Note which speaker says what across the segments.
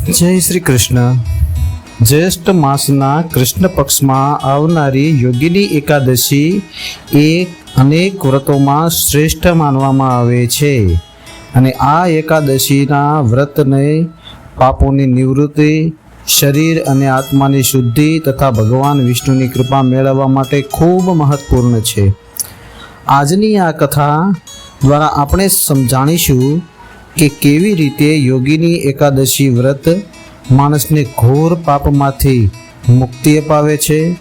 Speaker 1: જય શ્રી કૃષ્ણ. જ્યેષ્ઠ માસના કૃષ્ણ પક્ષમાં આવનારી યોગીની એકાદશી એ અનેક વ્રતોમાં શ્રેષ્ઠ માનવામાં આવે છે અને આ એકાદશીના વ્રતને પાપોની નિવૃત્તિ, શરીર અને આત્માની શુદ્ધિ તથા ભગવાન વિષ્ણુની કૃપા મેળવવા માટે ખૂબ મહત્વપૂર્ણ છે. આજની આ કથા દ્વારા આપણે સમજાણીશું કે કેવી રીતે યોગીની એકાદશી વ્રત માણસને ઘોર પાપમાંથી મુક્તિ અપાવે છે?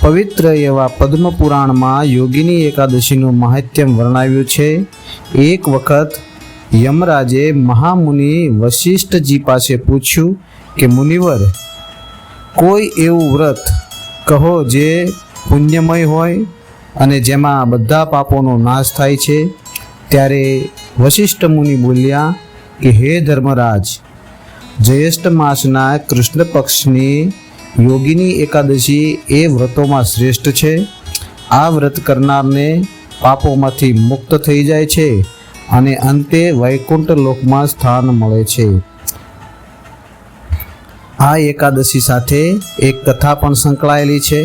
Speaker 1: પવિત્ર એવા પદ્મ પુરાણમાં યોગીની એકાદશીનું મહાત્યમ વર્ણવ્યું છે. એક વખત યમરાજે મહામુનિ વશિષ્ઠજી પાસે પૂછ્યું કે, મુનિવર, કોઈ એવું વ્રત કહો જે પુણ્યમય હોય અને જેમાં બધા પાપોનો નાશ થાય છે? ત્યારે વશિષ્ઠ મુનિ બોલ્યા, કે હે ધર્મરાજ, જ્યેષ્ઠ માસના કૃષ્ણ પક્ષની યોગીની એકાદશી એ વ્રતોમાં શ્રેષ્ઠ છે. આ વ્રત કરનારને પાપોમાંથી મુક્ત થઈ જાય છે અને અંતે વૈકુંઠ લોકમાં સ્થાન મળે છે. આ એકાદશી સાથે એક કથા પણ સંકળાયેલી છે.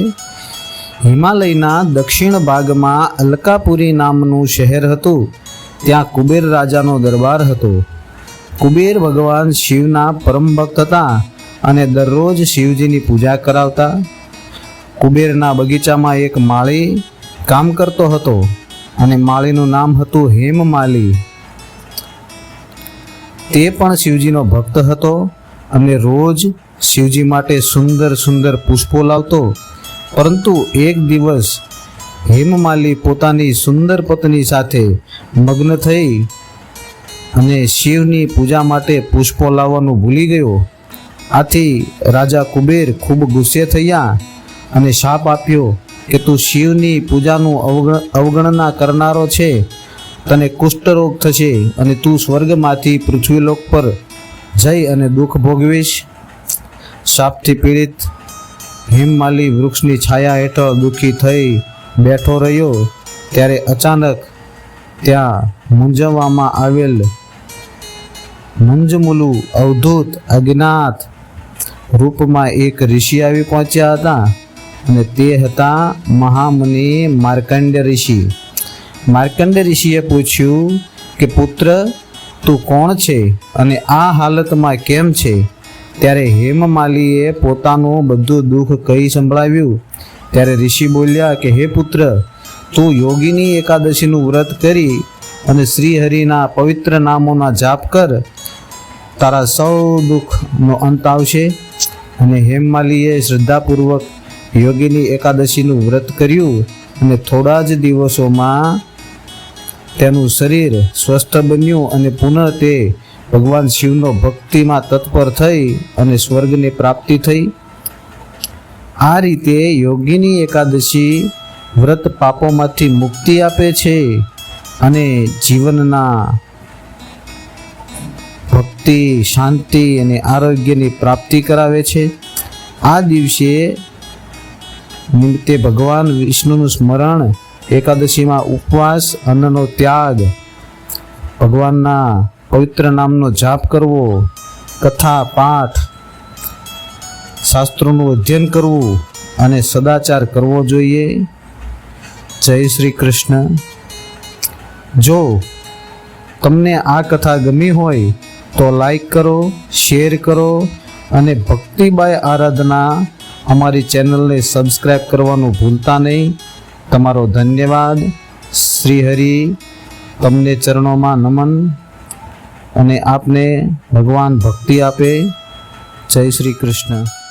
Speaker 1: હિમાલયના દક્ષિણ ભાગમાં અલકાપુરી નામનું શહેર હતું. ત્યાં કુબેર રાજાનો દરબાર હતો. કુબેર ભગવાન શિવના પરમ ભક્ત હતા અને દરરોજ શિવજીની પૂજા કરાવતા. કુબેરના બગીચામાં એક માળી કામ કરતો હતો અને માળીનું નામ હતું હેમમાલી. તે પણ શિવજીનો ભક્ત હતો અને રોજ શિવજી માટે સુંદર સુંદર પુષ્પો લાવતો. પરંતુ એક દિવસ હેમમાલી પોતાની સુંદર પત્ની સાથે મગ્ન થઈ અને શિવની પૂજા માટે પુષ્પો લાવવાનું ભૂલી ગયો. આથી રાજા કુબેર ખૂબ ગુસ્સે થયા અને શાપ આપ્યો. કે તું શિવની પૂજાનું અવગણ અવગણના કરનારો છે. તને કુષ્ઠરોગ થશે અને તું સ્વર્ગમાંથી પૃથ્વીલોક પર જઈ અને દુઃખ ભોગવીશ. શાપથી પીડિત હિમમાલી વૃક્ષની છાયા હેઠળ દુઃખી થઈ બેઠો રહ્યો ત્યારે અચાનક ત્યાં મૂંઝવવામાં આવેલ મંજમુલુ અવધૂત અજ્ઞાત રૂપમાં એક ઋષિ આવી પહોંચ્યા હતા અને તે હતા મહામુનિ માર્કંડ ઋષિ. માર્કંડ ઋષિએ પૂછ્યું કે, પુત્ર, તું કોણ છે અને આ હાલતમાં કેમ છે? ત્યારે હેમમાલીએ પોતાનું બધું દુઃખ કહી સંભળાવ્યું ત્યારે ઋષિ બોલ્યા કે, હે પુત્ર, તું યોગીની એકાદશીનું વ્રત કરી અને શ્રી હરિના પવિત્ર નામોના જાપ કર. તારા સૌ દુઃખનો અંત આવશે. અને હેમમાલીએ શ્રદ્ધાપૂર્વક યોગીની એકાદશીનું વ્રત કર્યું અને થોડા જ દિવસોમાં તેનું શરીર સ્વસ્થ બન્યું અને પુનઃ તે ભગવાન શિવનો ભક્તિમાં તત્પર થઈ અને સ્વર્ગની પ્રાપ્તિ થઈ. આ રીતે યોગીની એકાદશી વ્રત પાપોમાંથી મુક્તિ આપે છે અને જીવનના ભક્તિ, શાંતિ અને આરોગ્યની પ્રાપ્તિ કરાવે છે. આ દિવસે નિમિત્તે ભગવાન વિષ્ણુનું સ્મરણ, એકાદશીમાં ઉપવાસ, અન્નનો ત્યાગ, ભગવાનના પવિત્ર નામનો જાપ કરવો, કથા, પાઠ શાસ્ત્રોનું અધ્યયન કરવું અને સદાચાર કરવો જોઈએ. જય શ્રી કૃષ્ણ. જો તમને આ કથા ગમી હોય તો લાઈક કરો, શેર કરો અને ભક્તિબાય આરાધના અમારી ચેનલને સબસ્ક્રાઈબ કરવાનું ભૂલતા નહીં. તમારો ધન્યવાદ. શ્રી હરિ તમને ચરણોમાં નમન. અને આપને ભગવાન ભક્તિ આપે. જય શ્રી કૃષ્ણ.